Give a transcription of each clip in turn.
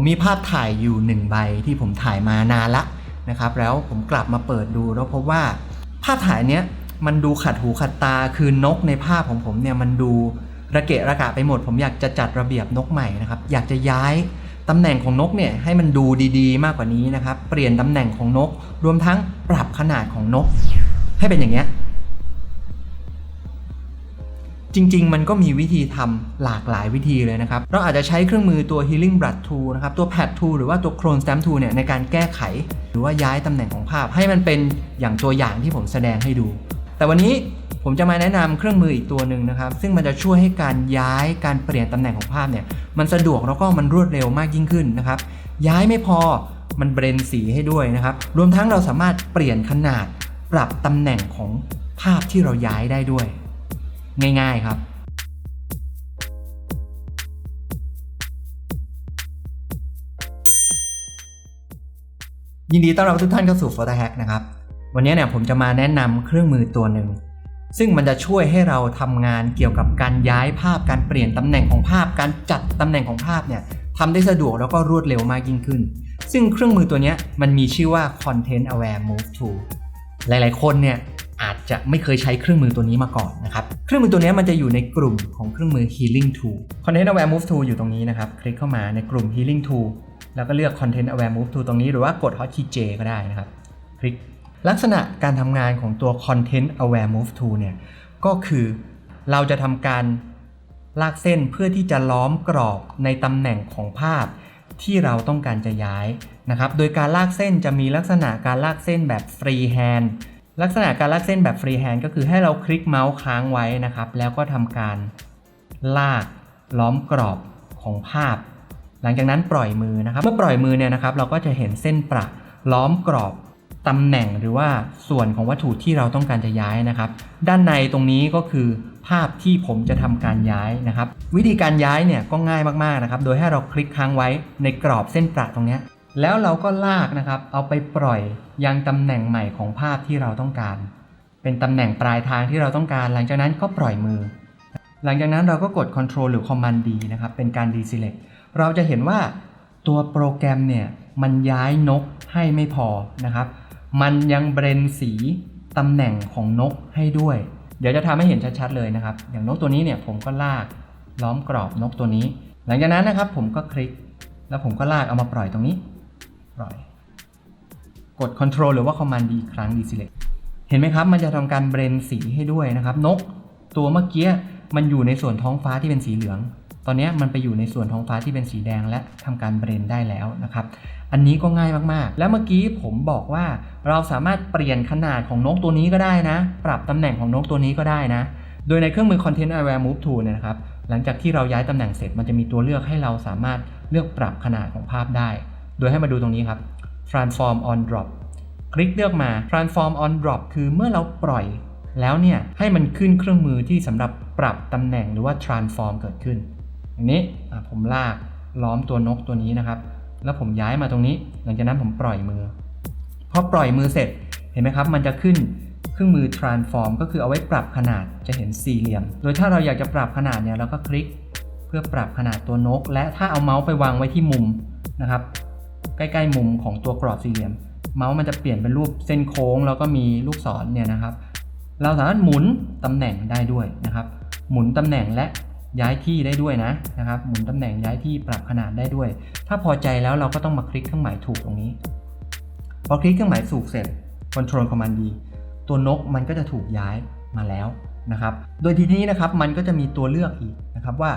ผมมีภาพถ่ายอยู่หนึ่งใบที่ผมถ่ายมานานละนะครับ แล้วผมกลับมาเปิดดูแล้วพบว่าภาพถ่ายเนี้ยมันดูขัดหูขัดตาคือนกในภาพของผมเนี่ยมันดูระเกะระกะไปหมด ผมอยากจะจัดระเบียบนกใหม่นะครับ อยากจะย้ายตำแหน่งของนกเนี่ยให้มันดูดีๆ มากกว่านี้นะครับ เปลี่ยนตำแหน่งของนก รวมทั้งปรับขนาดของนก ให้เป็นอย่างเงี้ย จริง ๆ มันก็มีวิธีทำหลากหลายวิธีเลยนะครับ เราอาจจะใช้เครื่องมือตัว Healing Blood Tool นะครับ ตัว Pad Tool หรือว่าตัว Clone Stamp Tool เนี่ยในการแก้ไข หรือว่าย้ายตำแหน่งของภาพ ให้มันเป็นอย่างตัวอย่างที่ผมแสดงให้ดู แต่วันนี้ผมจะมาแนะนำเครื่องมืออีกตัวหนึ่งนะครับ ซึ่งมันจะช่วยให้การย้ายการเปลี่ยนตำแหน่งของภาพเนี่ยมันสะดวกแล้วก็มันรวดเร็วมากยิ่งขึ้นนะครับ ย้ายไม่พอมันเบรนสีให้ด้วยนะครับ รวมทั้งเราสามารถเปลี่ยนขนาดปรับตำแหน่งของภาพที่เราย้ายได้ด้วย ง่าย ๆ ครับยินดีต้อนรับทุกท่านเข้าสู่ Photo Hack นะครับ วันนี้เนี่ยผมจะมาแนะนำเครื่องมือตัวหนึ่ง ซึ่งมันจะช่วยให้เราทำงานเกี่ยวกับการย้ายภาพการเปลี่ยนตำแหน่งของภาพ การจัดตำแหน่งของภาพเนี่ยทำได้สะดวกแล้วก็รวดเร็วมากยิ่งขึ้น ซึ่งเครื่องมือตัวนี้มันมีชื่อว่า Content Aware Move Tool หลายๆ คนเนี่ยอาจจะไม่เคยใช้เครื่องมือตัวนี้มาก่อนนะครับ เครื่องมือตัวนี้มันจะอยู่ในกลุ่มของเครื่องมือ Healing Tool Content Aware Move Tool อยู่ตรงนี้นะครับ คลิกเข้ามาในกลุ่ม Healing Tool แล้วก็เลือก Content Aware Move Tool ตรงนี้หรือว่ากด Hotkey J ก็ได้นะครับ คลิก ลักษณะการทำงานของตัว Content Aware Move Tool เนี่ย ก็คือเราจะทำการลากเส้นเพื่อที่จะล้อมกรอบในตำแหน่งของภาพที่เราต้องการจะย้ายนะครับ โดยการลากเส้นจะมีลักษณะการลากเส้นแบบฟรีแฮนด์ ลักษณะการลากเส้นแบบฟรีแฮนด์ก็คือให้เราคลิกเมาส์ค้างไว้นะครับ แล้วก็ทำการลากล้อมกรอบของภาพ หลังจากนั้นปล่อยมือนะครับ เมื่อปล่อยมือเนี่ยนะครับ เราก็จะเห็นเส้นประล้อมกรอบตำแหน่งหรือว่าส่วนของวัตถุที่เราต้องการจะย้ายนะครับ ด้านในตรงนี้ก็คือภาพที่ผมจะทำการย้ายนะครับ วิธีการย้ายเนี่ยก็ง่ายมากๆนะครับ โดยให้เราคลิกค้างไว้ในกรอบเส้นประตรงเนี้ย แล้วเราก็ลากนะครับ เอาไปปล่อยยังตำแหน่งใหม่ของภาพที่เราต้องการ เป็นตำแหน่งปลายทางที่เราต้องการ หลังจากนั้นก็ปล่อยมือ หลังจากนั้นเราก็กด Ctrl หรือ Command D นะครับ เป็นการ deselect เราจะเห็นว่าตัวโปรแกรมเนี่ยมันย้ายนกให้ไม่พอนะครับ มันยังเบรนสีตำแหน่งของนกให้ด้วย เดี๋ยวจะทำให้เห็นชัดๆเลยนะครับ อย่างนกตัวนี้เนี่ยผมก็ลากล้อมกรอบนกตัวนี้ หลังจากนั้นนะครับผมก็คลิก แล้วผมก็ลากเอามาปล่อยตรงนี้ ปล่อย กด Ctrl หรือว่า Command D อีกครั้ง deselect เห็นไหมครับ มันจะทำการเบรนสีให้ด้วยนะครับ นกตัวเมื่อกี้มันอยู่ในส่วนท้องฟ้าที่เป็นสีเหลือง ตอนนี้มันไปอยู่ในส่วนท้องฟ้าที่เป็นสีแดงและทำการเบรนได้แล้วนะครับ อันนี้ก็ง่ายมากๆ แล้วเมื่อกี้ผมบอกว่าเราสามารถเปลี่ยนขนาดของนกตัวนี้ก็ได้นะ ปรับตำแหน่งของนกตัวนี้ก็ได้นะ โดยในเครื่องมือ Content Aware Move Tool เนี่ยนะครับหลังจากที่เราย้ายตำแหน่งเสร็จมันจะมีตัวเลือกให้เราสามารถเลือกปรับขนาดของภาพได้ โดยให้มาดูตรงนี้ครับ Transform on Drop คลิกเลือกมา transform on drop คือเมื่อเราปล่อย แล้วเนี่ยให้มันขึ้นเครื่องมือที่สำหรับปรับตำแหน่งหรือว่า transform เกิดขึ้นอย่างนี้ผมลากล้อมตัวนกตัวนี้นะครับ แล้วผมย้ายมาตรงนี้ หลังจากนั้นผมปล่อยมือพอปล่อยมือเสร็จเห็นไหมครับ มันจะขึ้นเครื่องมือ transform ก็คือเอาไว้ปรับขนาดจะเห็นสี่เหลี่ยม โดยถ้าเราอยากจะปรับขนาดเนี่ยเราก็คลิกเพื่อปรับขนาดตัวนก และถ้าเอาเมาส์ไปวางไว้ที่มุมนะครับ ใกล้ๆมุมของตัวกรอบสี่เหลี่ยม เมาส์มันจะเปลี่ยนเป็นรูปเส้นโค้ง แล้วก็มีลูกศรเนี่ยนะครับ เราสามารถหมุนตำแหน่งได้ด้วยนะครับ หมุนตำแหน่งและย้ายที่ได้ด้วยนะนะครับ หมุนตำแหน่งย้ายที่ปรับขนาดได้ด้วย ถ้าพอใจแล้วเราก็ต้องมาคลิกเครื่องหมายถูกตรงนี้ พอคลิกเครื่องหมายถูกเสร็จ Control Command D ตัวนกมันก็จะถูกย้ายมาแล้วนะครับ โดยทีนี้นะครับมันก็จะมีตัวเลือกอีกนะครับว่า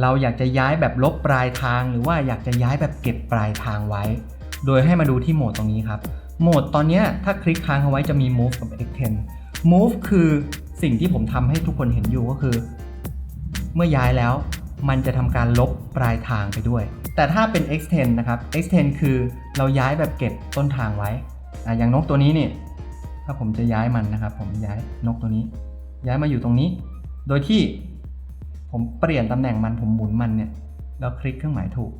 เราอยากจะย้ายแบบลบปลายทาง หรือว่าอยากจะย้ายแบบเก็บปลายทางไว้ โดยให้มาดูที่โหมดตรงนี้ครับ โหมดตอนนี้ถ้าคลิกค้างเอาไว้จะมี move กับ extend move คือสิ่งที่ผมทำให้ทุกคนเห็นอยู่ก็คือ เมื่อย้ายแล้วมันจะทำการลบปลายทางไปด้วย แต่ถ้าเป็น extend นะครับ extend คือเราย้ายแบบเก็บต้นทางไว้ออย่างนกตัวนี้นี่ ถ้าผมจะย้ายมันนะครับ ผมย้ายนกตัวนี้ ย้ายมาอยู่ตรงนี้ โดยที่ ผมเปลี่ยนตำแหน่งมันผมหมุนมันเนี่ยแล้วคลิกเครื่องหมายถูก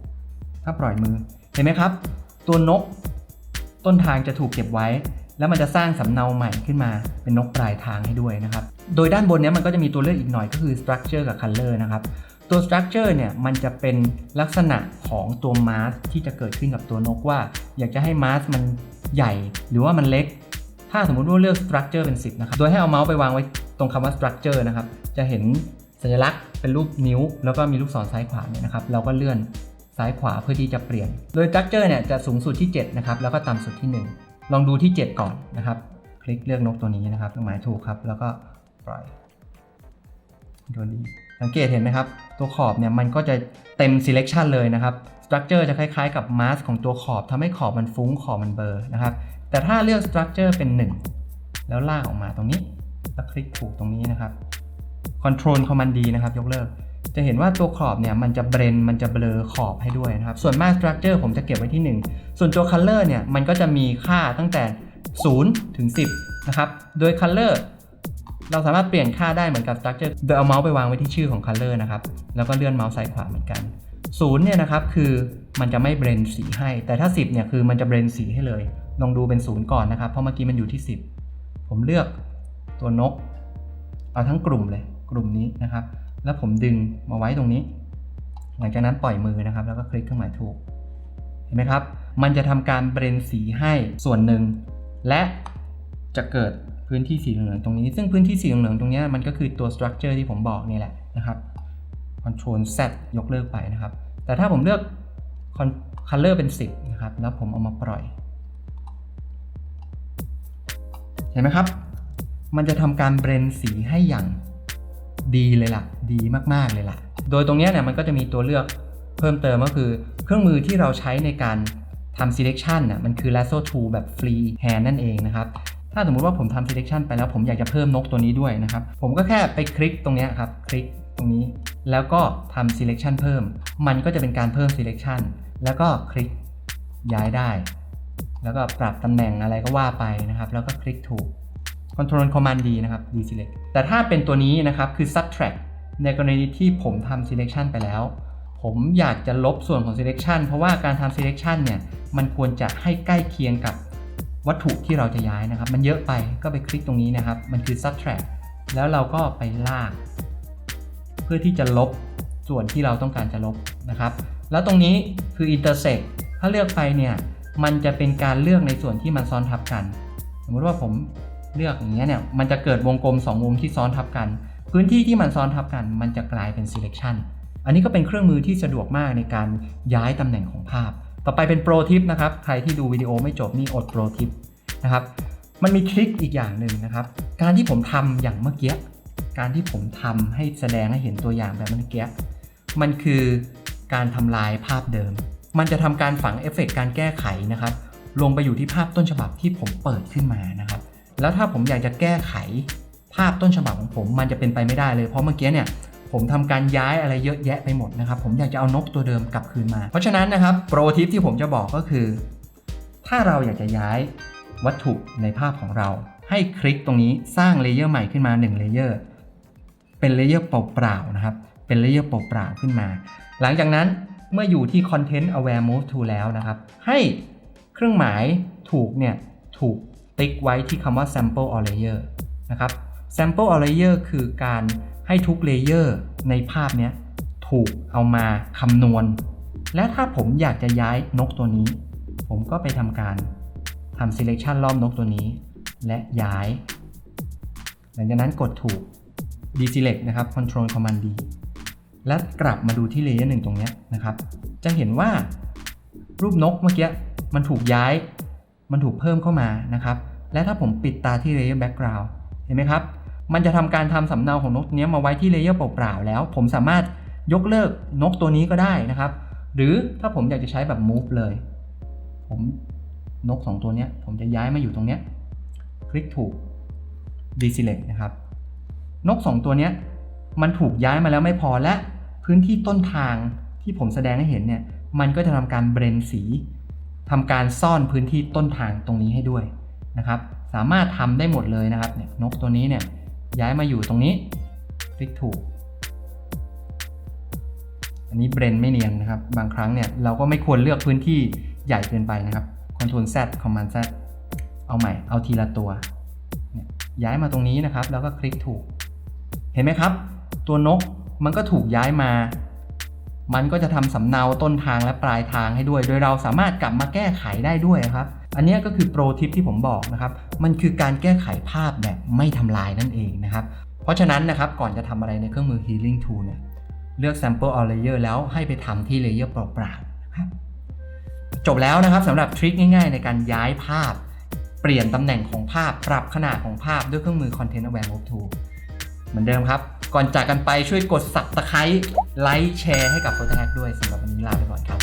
ถ้าปล่อยมือเห็นไหมครับ ตัวนกต้นทางจะถูกเก็บไว้ แล้วมันจะสร้างสำเนาใหม่ขึ้นมาเป็นนกปลายทางให้ด้วยนะครับ โดยด้านบนนี้มันก็จะมีตัวเลือกอีกหน่อยก็คือ structure กับ color นะครับตัว structure เนี่ยมันจะเป็นลักษณะของตัว mask ที่จะเกิดขึ้นกับตัวนกว่า อยากจะให้ mask มันใหญ่หรือว่ามันเล็ก ถ้าสมมุติว่าเลือก structure เป็น 10 นะครับ โดยให้เอาเมาส์ไปวางไว้ตรงคำว่า structure นะครับ จะเห็น สัญลักษณ์เป็นรูปนิ้ว แล้วก็มีลูกศรซ้ายขวาเนี่ยนะครับเราก็เลื่อนซ้ายขวาเพื่อที่จะเปลี่ยน โดย structure เนี่ยจะสูงสุดที่ 7 นะครับ แล้วก็ต่ำสุดที่ 1 ลองดูที่ 7 ก่อนนะครับ คลิกเลือกนกตัวนี้นะครับหมายถูกครับ แล้วก็ปล่อยตัวนี้สังเกตเห็นไหมครับ ตัวขอบเนี่ยมันก็จะเต็ม selection เลยนะครับ structure จะคล้ายๆกับ mask ของตัวขอบทำให้ขอบมันฟุ้งขอบมันเบลอนะครับ แต่ถ้าเลือก structure เป็น 1 แล้วลากออกมาตรงนี้ แล้วคลิกถูกตรงนี้นะครับ control command D นะครับยกเลิก จะเห็นว่าตัวขอบเนี่ยมันจะเบรนมันจะเบลอขอบให้ด้วยนะครับ ส่วนมาก structure ผมจะเก็บไว้ที่ 1 ส่วนตัว color เนี่ยมันก็จะมีค่าตั้งแต่ 0 ถึง 10 นะครับ โดย color เราสามารถเปลี่ยนค่าได้เหมือนกับ structure โดยเอาเมาส์ไปวางไว้ที่ชื่อของ color นะครับ แล้วก็เลื่อนเมาส์ซ้ายขวาเหมือนกัน0เนี่ยนะครับคือมันจะไม่เบรนสีให้ แต่ถ้า 10เนี่ยคือมันจะเบรนสีให้เลย ลองดูเป็น0ก่อนนะครับ เพราะเมื่อกี้มันอยู่ที่ 10 ผมเลือกตัวนก เอาทั้งกลุ่มเลย กลุ่มนี้นะครับ แล้วผมดึงมาไว้ตรงนี้ หลังจากนั้นปล่อยมือนะครับ แล้วก็คลิกเครื่องหมายถูก เห็นไหมครับ มันจะทำการเบรนสีให้ส่วนหนึ่ง และจะเกิดพื้นที่สีเหลืองตรงนี้ ซึ่งพื้นที่สีเหลืองตรงนี้มันก็คือตัว structure ที่ผมบอกนี่แหละนะครับ Ctrl Z ยกเลิกไปนะครับ แต่ถ้าผมเลือก color เป็น 10 นะครับ แล้วผมเอามาปล่อย เห็นไหมครับ มันจะทำการเบรนสีให้อย่าง ดีเลยล่ะ ดีมากๆเลยล่ะ โดยตรงเนี้ยเนี่ยมันก็จะมีตัวเลือกเพิ่มเติมก็คือ เครื่องมือที่เราใช้ในการทำ selection น่ะมันคือ lasso tool แบบ free hand นั่นเองนะครับ ถ้าสมมุติว่าผมทำ selection ไปแล้วผมอยากจะเพิ่มนกตัวนี้ด้วยนะครับ ผมก็แค่ไปคลิกตรงเนี้ยครับ คลิกตรงนี้ แล้วก็ทำ selection เพิ่ม มันก็จะเป็นการเพิ่ม selection แล้วก็คลิกย้ายได้ แล้วก็ปรับตำแหน่งอะไรก็ว่าไปนะครับ แล้วก็คลิกถูก Control Command D นะครับ deselect แต่ถ้าเป็นตัวนี้นะครับคือ subtract ในกรณีที่ผมทำ selection ไปแล้ว ผมอยากจะลบส่วนของ selection เพราะว่าการทำ selection เนี่ยมันควรจะให้ใกล้เคียงกับวัตถุที่เราจะย้ายนะครับ มันเยอะไปก็ไปคลิกตรงนี้นะครับ มันคือ subtract แล้วเราก็ไปลาก เพื่อที่จะลบส่วนที่เราต้องการจะลบนะครับ แล้วตรงนี้คือ intersect ถ้าเลือกไปเนี่ยมันจะเป็นการเลือกในส่วนที่มันซ้อนทับกัน สมมติว่าผม เลือกอย่างเงี้ยเนี่ยมันจะเกิดวงกลม2วงที่ซ้อนทับกัน พื้นที่ที่มันซ้อนทับกัน มันจะกลายเป็น selection อันนี้ก็เป็นเครื่องมือที่สะดวกมากในการย้ายตำแหน่งของภาพ ต่อไปเป็นโปรทิปนะครับ ใครที่ดูวิดีโอไม่จบนี่อดโปรทิปนะครับ มันมีทริคอีกอย่างหนึ่งนะครับ การที่ผมทำอย่างเมื่อกี้ การที่ผมทำให้แสดงให้เห็นตัวอย่างแบบเมื่อกี้ มันคือการทำลายภาพเดิม มันจะทำการฝังเอฟเฟกต์การแก้ไขนะครับ ลงไปอยู่ที่ภาพต้นฉบับที่ผมเปิดขึ้นมานะครับ แล้วถ้าผมอยากจะแก้ไขภาพต้นฉบับของผมมันจะเป็นไปไม่ได้เลย เพราะเมื่อกี้เนี่ยผมทำการย้ายอะไรเยอะแยะไปหมดนะครับ ผมอยากจะเอานกตัวเดิมกลับคืนมา เพราะฉะนั้นนะครับโปรทิปที่ผมจะบอกก็คือ ถ้าเราอยากจะย้ายวัตถุในภาพของเรา ให้คลิกตรงนี้สร้างเลเยอร์ใหม่ขึ้นมา1เลเยอร์เป็นเลเยอร์เปล่าๆนะครับ เป็นเลเยอร์เปล่าๆขึ้นมา หลังจากนั้นเมื่ออยู่ที่ Content Aware Move to แล้วนะครับ ให้เครื่องหมายถูกเนี่ยถูก ติ๊กไว้ที่คำว่า Sample or Layer นะครับ Sample or Layer คือการให้ทุกเลเยอร์ในภาพนี้ถูกเอามาคำนวณ และถ้าผมอยากจะย้ายนกตัวนี้ ผมก็ไปทำการทำ selection รอบนกตัวนี้ และย้าย หลังจากนั้นกดถูก deselect นะครับ control command D และกลับมาดูที่เลเยอร์หนึ่งตรงนี้นะครับ จะเห็นว่ารูปนกเมื่อกี้มันถูกย้าย มันถูกเพิ่มเข้ามานะครับ และถ้าผมปิดตาที่เลเยอร์ background เห็นไหมครับ มันจะทำการทำสำเนาของนกนี้มาไว้ที่เลเยอร์เปล่าๆแล้ว ผมสามารถยกเลิกนกตัวนี้ก็ได้นะครับ หรือถ้าผมอยากจะใช้แบบ move เลย ผมนกสองตัวนี้ผมจะย้ายมาอยู่ตรงนี้คลิกถูก deselect นะครับ นก 2 ตัวนี้มันถูกย้ายมาแล้วไม่พอและพื้นที่ต้นทางที่ผมแสดงให้เห็นเนี่ย มันก็จะทำการเบรนสี ทำการซ่อนพื้นที่ต้นทางตรงนี้ให้ด้วยนะครับ สามารถทำได้หมดเลยนะครับเนี่ยนกตัวนี้เนี่ยย้ายมาอยู่ตรงนี้คลิกถูก อันนี้เบรนไม่เนียนนะครับ บางครั้งเนี่ยเราก็ไม่ควรเลือกพื้นที่ใหญ่เกินไปนะครับ Ctrl Z Command Z เอาใหม่เอาทีละตัวเนยย้ายมาตรงนี้นะครับ แล้วก็คลิกถูก เห็นไหมครับ ตัวนกมันก็ถูกย้ายมา มันก็จะทำสำเนาต้นทางและปลายทางให้ด้วย โดยเราสามารถกลับมาแก้ไขได้ด้วยครับ อันนี้ก็คือโปรทิปที่ผมบอกนะครับ มันคือการแก้ไขภาพแบบไม่ทำลายนั่นเองนะครับ เพราะฉะนั้นนะครับก่อนจะทำอะไรในเครื่องมือ Healing Tool เนี่ยเลือก Sample or Layer แล้วให้ไปทำที่ Layer เปล่าๆนะครับจบแล้วนะครับสำหรับทริคง่ายๆ ในการย้ายภาพ เปลี่ยนตำแหน่งของภาพปรับขนาดของภาพด้วยเครื่องมือ Content Aware Move Tool เหมือนเดิมครับ ก่อนจากกันไปช่วยกด Subscribe ไลค์แชร์ให้กับโฟ t แท็กด้วยสำหรับวันนี้ลาไปก่อนครับ